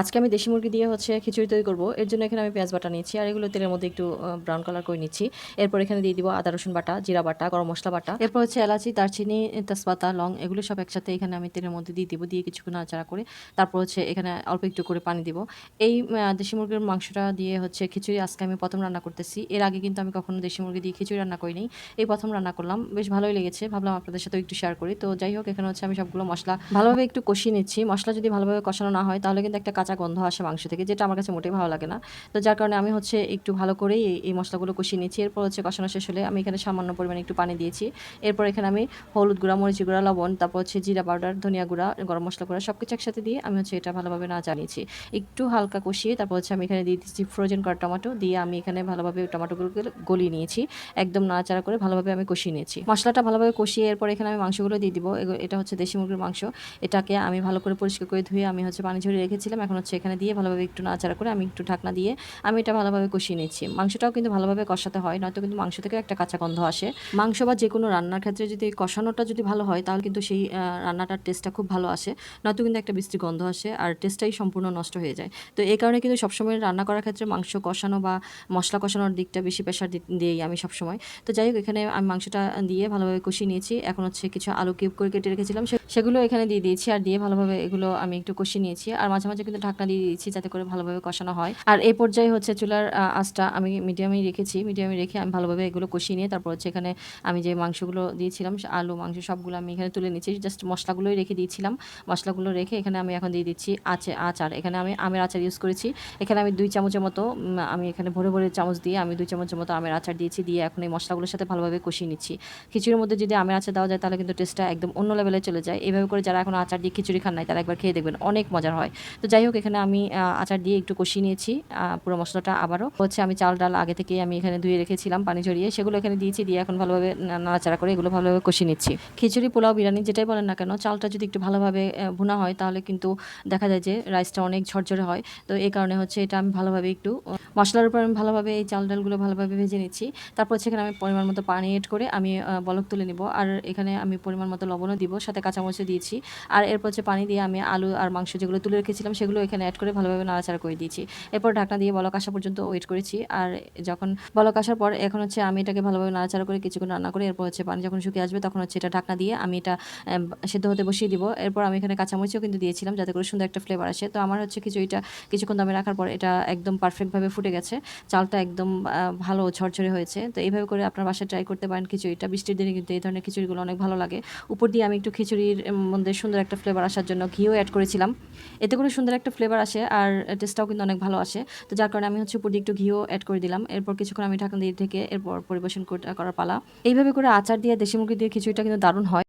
আজকে আমি দেশি মুরগি দিয়ে হচ্ছে খিচুড়ি তৈরি করব। এর জন্য এখানে আমি পেঁয়াজ বাটা নিয়েছি আর এগুলো তেলের মধ্যে একটু ব্রাউন কালার করে নিচ্ছি। এরপর এখানে দিয়ে দিব আদা, রসুন বাটা, জিরা বাটা, গরম মশলা বাটা। এরপর হচ্ছে এলাচি, দারচিনি, তেজপাতা, লং এগুলো সব একসাথে এখানে আমি তেলের মধ্যে দিয়ে দিব, দিয়ে কিছুক্ষণ নাড়াচাড়া করে তারপর হচ্ছে এখানে অল্প একটু করে পানি দিব। এই দেশি মুরগির মাংসটা দিয়ে হচ্ছে খিচুড়ি আজকে আমি প্রথম রান্না করতেছি। এর আগে কিন্তু আমি কখনো দেশি মুরগি দিয়ে খিচুড়ি রান্না করিনি। এই প্রথম রান্না করলাম, বেশ ভালোই লেগেছে। ভাবলাম আপনাদের সাথে একটু শেয়ার করি। তো যাই হোক, এখানে হচ্ছে আমি সবগুলো মশলা ভালোভাবে একটু কষিয়ে নিচ্ছি। মশলা যদি ভালোভাবে কষানো না হয়, তাহলে কিন্তু একটা কাঁচা গন্ধ আসে মাংস থেকে, যেটা আমার কাছে মোটেই ভালো লাগে না। তো যার কারণে আমি হচ্ছে একটু ভালো করেই এই- মশলাগুলো কষিয়ে নিচ্ছি এরপর হচ্ছে কষানো শেষ হলে আমি এখানে সামান্য পরিমাণে একটু পানি দিয়েছি। এরপর এখানে আমি হলুদ গুঁড়া, মরিচ গুঁড়া, লবণ, তারপর হচ্ছে জিরা পাউডার, ধনিয়া গুঁড়া, গরম মশলা গুঁড়া সব কিছু একসাথে দিয়ে আমি হচ্ছে এটা ভালোভাবে না জানিয়েছি একটু হালকা কষিয়ে তারপর হচ্ছে আমি এখানে দিয়ে দিচ্ছি ফ্রোজেন করা টমেটো, দিয়ে আমি এখানে ভালোভাবে টমেটোগুলোকে গলিয়ে নিয়েছি। একদম নাড়াচাড়া করে ভালোভাবে আমি কষিয়ে নিয়েছি। মশলাটা ভালোভাবে কষিয়ে এরপর এখানে আমি মাংসগুলো দিয়ে দিব। এটা হচ্ছে দেশি মুরগির মাংস। এটাকে আমি ভালো করে পরিষ্কার করে ধুয়ে আমি হচ্ছে পানি ঝরিয়ে রেখেছিলাম। এখন হচ্ছে এখানে দিয়ে ভালোভাবে একটু নাড়াচাড়া করে আমি একটু ঢাকনা দিয়ে আমি এটা ভালোভাবে কষিয়ে নিচ্ছি মাংসটাও কিন্তু ভালোভাবে কষাতে হয়, নয়তো কিন্তু মাংস থেকে একটা কাঁচা গন্ধ আসে। মাংস বা যে কোনো রান্নার ক্ষেত্রে যদি কষানোটা যদি ভালো হয়, তাহলে কিন্তু সেই রান্নাটার টেস্টটা খুব ভালো আসে। নয়তো কিন্তু একটা বৃষ্টি গন্ধ আসে আর টেস্টটাই সম্পূর্ণ নষ্ট হয়ে যায়। তো এই কারণে কিন্তু সবসময় রান্না করার ক্ষেত্রে মাংস কষানো বা মশলা কষানোর দিকটা বেশি প্রেশার দিই আমি সবসময়। তো যাই হোক, এখানে আমি মাংসটা দিয়ে ভালোভাবে কষিয়ে নিয়েছি। এখন হচ্ছে কিছু আলু কিউব করে কেটে রেখেছিলাম সেগুলো এখানে দিয়ে দিয়েছি আর দিয়ে ভালোভাবে এগুলো আমি একটু কষিয়ে নিয়েছি। আর মাঝে মাঝে কিন্তু ঢাকনা দিয়ে দিয়েছি যাতে করে ভালোভাবে কষানো হয়। আর এই পর্যায়ে হচ্ছে চুলার আঁচটা আমি মিডিয়ামে রেখেছি। মিডিয়ামে রেখে আমি ভালোভাবে এগুলো কষিয়ে নিয়ে তারপর হচ্ছে এখানে আমি যে মাংসগুলো দিয়েছিলাম আলু, মাংস সবগুলো আমি এখানে তুলে নিচ্ছি। জাস্ট মশলাগুলোই রেখে দিয়েছিলাম। মশলাগুলো রেখে এখানে আমি এখন দিয়ে দিচ্ছি আচে, আচার। এখানে আমি আমের আচার ইউজ করেছি। এখানে আমি দুই চামচের মতো আমি এখানে ভরে ভরে চামচ দিয়ে আমি দুই চামচের মতো আমের আচার দিয়েছি, দিয়ে এখন এই মশলাগুলোর সাথে ভালোভাবে কষিয়ে নিচ্ছি। খিচুড়ির মধ্যে যদি আমের আচার দেওয়া যায় তাহলে কিন্তু টেস্টটা একদম অন্য লেভেলে চলে যায়। এইভাবে করে যারা এখন আচার দিয়ে খিচুড়ি খান নাই, তারা একবার খেয়ে দেখবেন, অনেক মজার হয়। তো যাই হোক এখানে আমি আচার দিয়ে একটু কষিয়ে নিয়েছি পুরো মশলাটা আবারও। হচ্ছে আমি চাল, ডাল আগে থেকে আমি এখানে ধুয়ে রেখেছিলাম পানি ঝরিয়ে। সেগুলো এখানে দিয়েছি, দিয়ে এখন ভালোভাবে নাড়াচাড়া করে এগুলো ভালোভাবে কষিয়ে নিচ্ছি। খিচুড়ি, পোলাও, বিরিয়ানি যেটাই বলেন না কেন, চালটা যদি একটু ভালোভাবে ভুনা হয়, তাহলে কিন্তু দেখা যায় যে রাইসটা অনেক ঝরঝরে হয়। তো এই কারণে হচ্ছে এটা আমি ভালোভাবে একটু মশলার উপর আমি ভালোভাবে এই চাল, ডালগুলো ভালোভাবে ভেজে নিচ্ছি। তারপর হচ্ছে এখানে আমি পরিমাণ মতো পানি এড করে আমি বলক তুলে নিব। আর এখানে আমি পরিমাণ মতো লবণও দিব, সাথে কাঁচামরিচও দিয়েছি। আর এরপর হচ্ছে পানি দিয়ে আমি আলু আর মাংস যেগুলো তুলে রেখেছিলাম, সেগুলো এখানে অ্যাড করে ভালোভাবে নাড়াচাড়া করে দিয়েছি। এরপর ঢাকনা দিয়ে বলক আসা পর্যন্ত ওয়েট করেছি। আর যখন বলক আসার পর এখন হচ্ছে আমি এটাকে ভালোভাবে নাড়াচাড়া করে কিছুক্ষণ রান্না করে। এরপর হচ্ছে পানি যখন শুকিয়ে আসবে তখন হচ্ছে এটা ঢাকনা দিয়ে আমি এটা সেদ্ধ হতে বসিয়ে দিব। এরপর আমি এখানে কাঁচামরিচও কিন্তু দিয়েছিলাম যাতে করে সুন্দর একটা ফ্লেভার আসে। তো আমার হচ্ছে খিচুড়িটা কিছুক্ষণ দমে রাখার পর এটা একদম পারফেক্টভাবে ফুটে গেছে। চালটা একদম ভালো ঝরঝরে হয়েছে। তো এইভাবে করে আপনার বাসায় ট্রাই করতে পারেন খিচুড়িটা বৃষ্টির দিনে কিন্তু এই ধরনের খিচুড়িগুলো অনেক ভালো লাগে। উপর দিয়ে আমি একটু খিচুড়ির মধ্যে সুন্দর একটা ফ্লেভার আসার জন্য ঘিও অ্যাড করেছিলাম। এতে করে সুন্দর একটা ফ্লেভার আসে আর টেস্টটাও কিন্তু অনেক ভালো আসে। তো যার কারণে আমি হচ্ছে দিয়ে একটু ঘিও অ্যাড করে দিলাম। এরপর কিছুক্ষণ আমি ঢাকনা দিয়ে থেকে এরপর পরিবেশন কর- করার পালা। এইভাবে করে আচার দিয়ে দেশি মুরগি দিয়ে খিচুড়িটা কিন্তু দারুণ হয়।